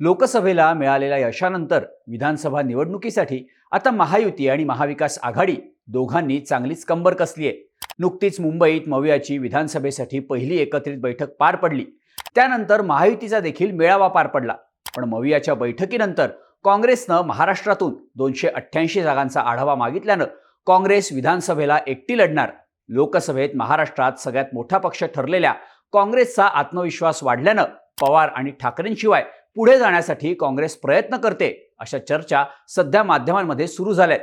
लोकसभेला मिळालेल्या यशानंतर विधानसभा निवडणुकीसाठी आता महायुती आणि महाविकास आघाडी दोघांनी चांगलीच कंबर कसली आहे. नुकतीच मुंबईत मवियाची विधानसभेसाठी पहिली एकत्रित बैठक पार पडली. त्यानंतर महायुतीचा देखील मेळावा पार पडला. पण मवियाच्या बैठकीनंतर काँग्रेसनं महाराष्ट्रातून दोनशे अठ्ठ्याऐंशी जागांचा आढावा मागितल्यानं काँग्रेस विधानसभेला एकटी लढणार. लोकसभेत महाराष्ट्रात सगळ्यात मोठा पक्ष ठरलेल्या काँग्रेसचा आत्मविश्वास वाढल्यानं पवार आणि ठाकरेंशिवाय पुढे जाण्यासाठी काँग्रेस प्रयत्न करते अशा चर्चा सध्या माध्यमांमध्ये सुरू झाल्यात.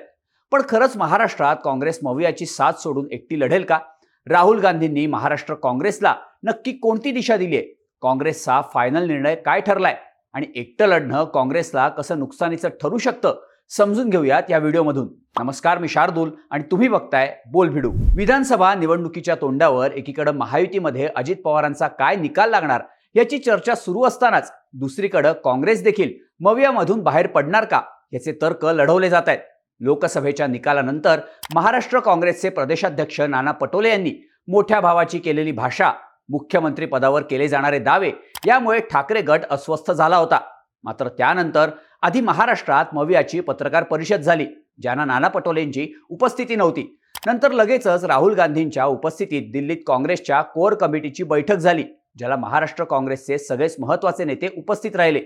पण खरंच महाराष्ट्रात काँग्रेस मवियाची साथ सोडून एकटी लढेल का? राहुल गांधींनी महाराष्ट्र काँग्रेसला नक्की कोणती दिशा दिली आहे काँग्रेसचा फायनल निर्णय काय ठरलाय? आणि एकटं लढणं काँग्रेसला कसं नुकसानीचं ठरू शकतं? समजून घेऊयात या व्हिडिओमधून. नमस्कार मी शार्दूल आणि तुम्ही बघताय बोल भिडू विधानसभा निवडणुकीच्या तोंडावर एकीकडे महायुतीमध्ये अजित पवारांचा काय निकाल लागणार याची चर्चा सुरू असतानाच दुसरीकडे काँग्रेस देखील मवियामधून बाहेर पडणार का याचे तर्क लढवले जात आहेत. लोकसभेच्या निकालानंतर महाराष्ट्र काँग्रेसचे प्रदेशाध्यक्ष नाना पटोले यांनी मोठ्या भावाची केलेली भाषा मुख्यमंत्री पदावर केले जाणारे दावे यामुळे ठाकरे गट अस्वस्थ झाला होता. मात्र त्यानंतर आधी महाराष्ट्रात मवियाची पत्रकार परिषद झाली ज्यांना नाना पटोलेंची उपस्थिती नव्हती. नंतर लगेचच राहुल गांधींच्या उपस्थितीत दिल्लीत काँग्रेसच्या कोर कमिटीची बैठक झाली. ज्याला महाराष्ट्र काँग्रेसचे सगळेच महत्त्वाचे नेते उपस्थित राहिले.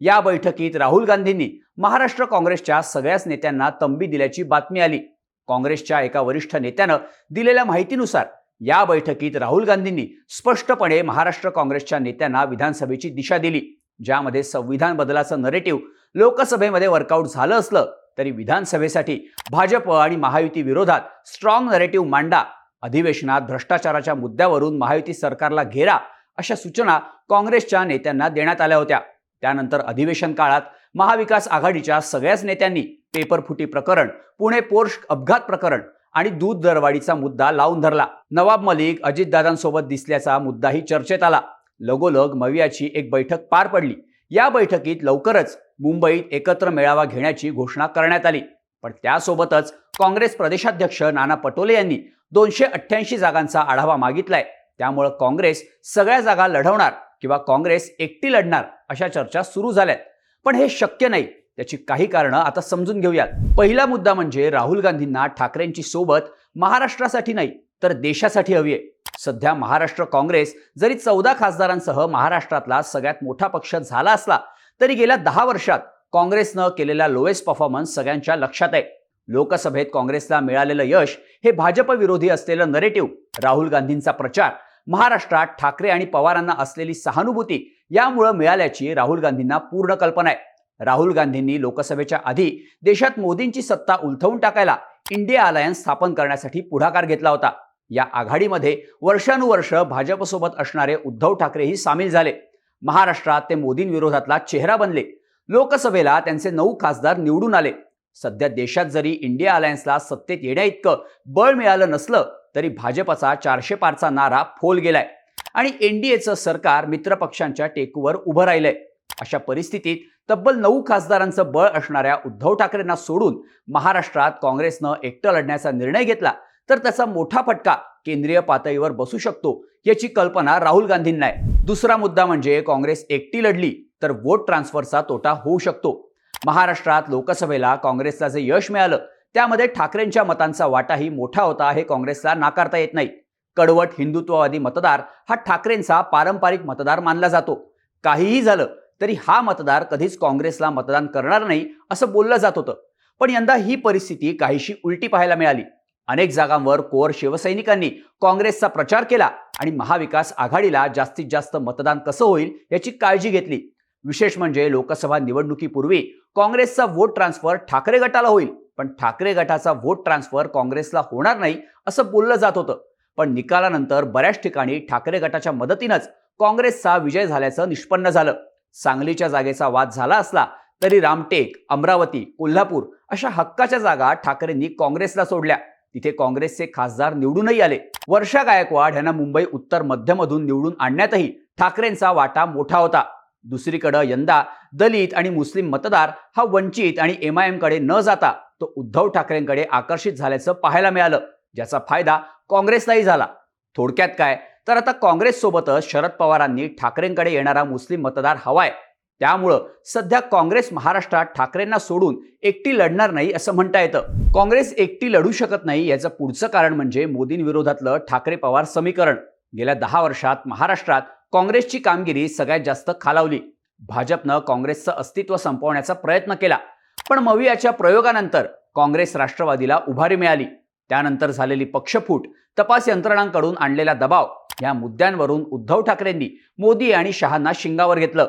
या बैठकीत राहुल गांधींनी महाराष्ट्र काँग्रेसच्या सगळ्याच नेत्यांना तंबी दिल्याची बातमी आली. काँग्रेसच्या एका वरिष्ठ नेत्यानं दिलेल्या माहितीनुसार या बैठकीत राहुल गांधींनी स्पष्टपणे महाराष्ट्र काँग्रेसच्या नेत्यांना विधानसभेची दिशा दिली. ज्यामध्ये संविधान बदलाचं नरेटिव्ह लोकसभेमध्ये वर्कआउट झालं असलं तरी विधानसभेसाठी भाजप आणि महायुती विरोधात स्ट्रॉंग नरेटिव्ह मांडा. अधिवेशनात भ्रष्टाचाराच्या मुद्द्यावरून महायुती सरकारला घेरा अशा सूचना काँग्रेसच्या नेत्यांना देण्यात आल्या होत्या. त्यानंतर अधिवेशन काळात महाविकास आघाडीच्या सगळ्याच नेत्यांनी पेपर फुटी प्रकरण पुणे पोर्श अपघात प्रकरण आणि दूध दरवाढीचा मुद्दा लावून धरला. नवाब मलिक अजितदादांसोबत दिसल्याचा मुद्दाही चर्चेत आला. लगोलग मवियाची एक बैठक पार पडली. या बैठकीत लवकरच मुंबईत एकत्र मेळावा घेण्याची घोषणा करण्यात आली. पण त्यासोबतच काँग्रेस प्रदेशाध्यक्ष नाना पटोले यांनी दोनशे अठ्ठ्याऐंशी जागांचा आढावा मागितलाय. त्यामुळं काँग्रेस सगळ्या जागा लढवणार किंवा काँग्रेस एकटी लढणार अशा चर्चा सुरू झाल्यात. पण हे शक्य नाही. त्याची काही कारणं आता समजून घेऊयात. पहिला मुद्दा म्हणजे राहुल गांधींना ठाकरेंची सोबत महाराष्ट्रासाठी नाही तर देशासाठी हवी आहे. सध्या महाराष्ट्र काँग्रेस जरी चौदा खासदारांसह महाराष्ट्रातला सगळ्यात मोठा पक्ष झाला असला तरी गेल्या दहा वर्षात काँग्रेसनं केलेला लोएस्ट परफॉर्मन्स सगळ्यांच्या लक्षात आहे. लोकसभेत काँग्रेसला मिळालेलं यश हे भाजप विरोधी असलेलं नरेटिव्ह राहुल गांधींचा प्रचार महाराष्ट्रात ठाकरे आणि पवारांना असलेली सहानुभूती यामुळं मिळाल्याची राहुल गांधींना पूर्ण कल्पना आहे. राहुल गांधींनी लोकसभेच्या आधी देशात मोदींची सत्ता उलथवून टाकायला इंडिया अलायन्स स्थापन करण्यासाठी पुढाकार घेतला होता. या आघाडीमध्ये वर्षानुवर्ष भाजपसोबत असणारे उद्धव ठाकरेही सामील झाले. महाराष्ट्रात ते मोदींविरोधातला चेहरा बनले. लोकसभेला त्यांचे नऊ खासदार निवडून आले. सध्या देशात जरी इंडिया अलायन्सला सत्तेत येण्या इतकं बळ मिळालं नसलं तरी भाजपचा चारशे पारचा नारा फोल गेलाय. आणि एनडीएचं सरकार मित्रपक्षांच्या टेकूवर उभं राहिलंय. अशा परिस्थितीत तब्बल नऊ खासदारांचं बळ असणाऱ्या उद्धव ठाकरेंना सोडून महाराष्ट्रात काँग्रेसनं एकटं लढण्याचा निर्णय घेतला तर त्याचा मोठा फटका केंद्रीय पातळीवर बसू शकतो याची कल्पना राहुल गांधींना आहे. दुसरा मुद्दा म्हणजे काँग्रेस एकटी लढली तर वोट ट्रान्सफरचा तोटा होऊ शकतो. महाराष्ट्रात लोकसभेला काँग्रेसला जे यश मिळालं त्यामध्ये ठाकरेंच्या मतांचा वाटाही मोठा होता हे काँग्रेसला नाकारता येत नाही. कडवट हिंदुत्ववादी मतदार हा ठाकरेंचा पारंपरिक मतदार मानला जातो. काहीही झालं तरी हा मतदार कधीच काँग्रेसला मतदान करणार नाही असं बोललं जात होतं. पण यंदा ही परिस्थिती काहीशी उलटी पाहायला मिळाली. अनेक जागांवर कोर शिवसैनिकांनी काँग्रेसचा प्रचार केला आणि महाविकास आघाडीला जास्तीत जास्त मतदान कसं होईल याची काळजी घेतली. विशेष म्हणजे लोकसभा निवडणुकीपूर्वी काँग्रेसचा वोट ट्रान्सफर ठाकरे गटाला होईल. पण ठाकरे गटाचा वोट ट्रान्सफर काँग्रेसला होणार नाही असं बोललं जात होतं. पण निकालानंतर बऱ्याच ठिकाणी ठाकरे गटाच्या मदतीनंच काँग्रेसचा विजय झाल्याचं निष्पन्न झालं. सांगलीच्या जागेचा वाद झाला असला तरी रामटेक अमरावती कोल्हापूर अशा हक्काच्या जागा ठाकरेंनी काँग्रेसला सोडल्या. तिथे काँग्रेसचे खासदार निवडूनही आले. वर्षा गायकवाड यांना मुंबई उत्तर मध्यमधून निवडून आणण्यातही ठाकरेंचा वाटा मोठा होता. दुसरीकडं यंदा दलित आणि मुस्लिम मतदार हा वंचित आणि एम आय न जाता तो उद्धव ठाकरेंकडे आकर्षित झाल्याचं पाहायला मिळालं ज्याचा फायदा काँग्रेसलाही झाला. थोडक्यात काय? तर आता काँग्रेससोबतच शरद पवारांनी ठाकरेंकडे येणारा मुस्लिम मतदार हवाय त्यामुळं सध्या काँग्रेस महाराष्ट्रात ठाकरेंना सोडून एकटी लढणार नाही असं म्हणता येतं. काँग्रेस एकटी लढू शकत नाही याचं पुढचं कारण म्हणजे मोदींविरोधातलं ठाकरे पवार समीकरण. गेल्या दहा वर्षात महाराष्ट्रात काँग्रेसची कामगिरी सगळ्यात जास्त खालावली. भाजपनं काँग्रेसचं अस्तित्व संपवण्याचा प्रयत्न केला. पण मवियाच्या प्रयोगानंतर काँग्रेस राष्ट्रवादीला उभारी मिळाली. त्यानंतर झालेली पक्षफूट तपास यंत्रणांकडून आणलेला दबाव या मुद्द्यांवरून उद्धव ठाकरेंनी मोदी आणि शहांना शिंगावर घेतलं.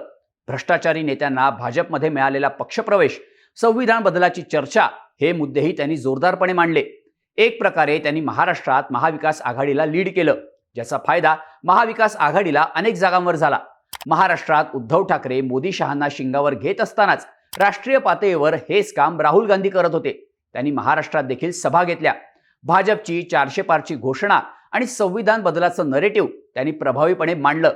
भ्रष्टाचारी नेत्यांना भाजपमध्ये मिळालेला पक्षप्रवेश संविधान बदलाची चर्चा हे मुद्देही त्यांनी जोरदारपणे मांडले. एक प्रकारे त्यांनी महाराष्ट्रात महाविकास आघाडीला लीड केलं ज्याचा फायदा महाविकास आघाडीला अनेक जागांवर झाला. महाराष्ट्रात उद्धव ठाकरे मोदी शहांना शिंगावर घेत असतानाच राष्ट्रीय पातळीवर हेच काम राहुल गांधी करत होते. त्यांनी महाराष्ट्रात देखील सभा घेतल्या. भाजपची चारशे पारची घोषणा आणि संविधान बदलाचं नरेटिव्ह त्यांनी प्रभावीपणे मांडलं.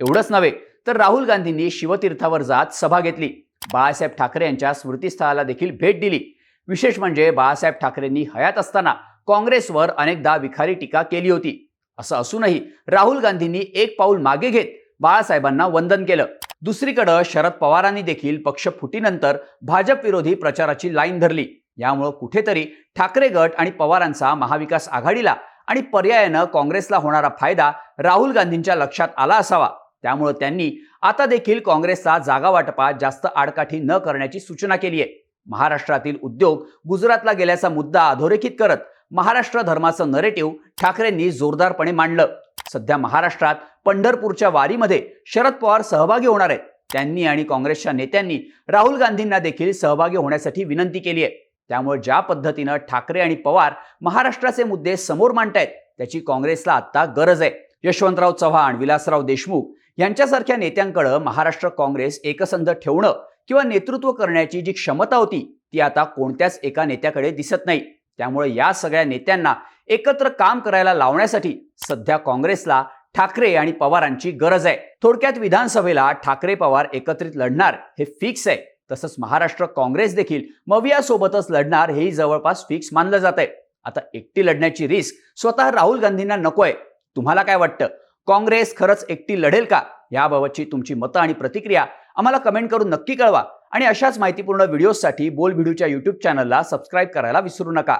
एवढंच नव्हे तर राहुल गांधींनी शिवतीर्थावर जात सभा घेतली. बाळासाहेब ठाकरे यांच्या स्मृतीस्थळाला देखील भेट दिली. विशेष म्हणजे बाळासाहेब ठाकरेंनी हयात असताना काँग्रेसवर अनेकदा विखारी टीका केली होती. असं असूनही राहुल गांधींनी एक पाऊल मागे घेत बाळासाहेबांना वंदन केलं. दुसरीकडं शरद पवारांनी देखील पक्ष फुटीनंतर भाजप विरोधी प्रचाराची लाईन धरली. यामुळं कुठेतरी ठाकरे गट आणि पवारांचा महाविकास आघाडीला आणि पर्यायानं काँग्रेसला होणारा फायदा राहुल गांधींच्या लक्षात आला असावा. त्यामुळं त्यांनी आता देखील काँग्रेसचा जागा वाटपात जास्त आडकाठी न करण्याची सूचना केली आहे महाराष्ट्रातील उद्योग गुजरातला गेल्याचा मुद्दा अधोरेखित करत महाराष्ट्र धर्माचं नरेटिव्ह ठाकरेंनी जोरदारपणे मांडलं. सध्या महाराष्ट्रात पंढरपूरच्या वारीमध्ये शरद पवार सहभागी होणार आहेत. त्यांनी आणि काँग्रेसच्या नेत्यांनी राहुल गांधींना देखील सहभागी होण्यासाठी विनंती केली आहे. त्यामुळे ज्या पद्धतीनं ठाकरे आणि पवार महाराष्ट्राचे मुद्दे समोर मांडतायत त्याची काँग्रेसला आत्ता गरज आहे. यशवंतराव चव्हाण विलासराव देशमुख यांच्यासारख्या नेत्यांकडं महाराष्ट्र काँग्रेस एकसंध ठेवणं किंवा नेतृत्व करण्याची जी क्षमता होती ती आता कोणत्याच एका नेत्याकडे दिसत नाही. त्यामुळे या सगळ्या नेत्यांना एकत्र काम करायला लावण्यासाठी सध्या काँग्रेसला ठाकरे आणि पवारांची गरज आहे. थोडक्यात विधानसभेला ठाकरे पवार एकत्रित लढणार हे फिक्स आहे. तसंच महाराष्ट्र काँग्रेस देखील मविया सोबतच लढणार हेही जवळपास फिक्स मानलं जात आहे आता एकटी लढण्याची रिस्क स्वतः राहुल गांधींना नकोय. तुम्हाला काय वाटतं? काँग्रेस खरंच एकटी लढेल का? याबाबतची तुमची मतं आणि प्रतिक्रिया आम्हाला कमेंट करून नक्की कळवा. आणि अशाच माहितीपूर्ण व्हिडिओसाठी बोल व्हिडिओच्या युट्यूब चॅनलला सबस्क्राईब करायला विसरू नका.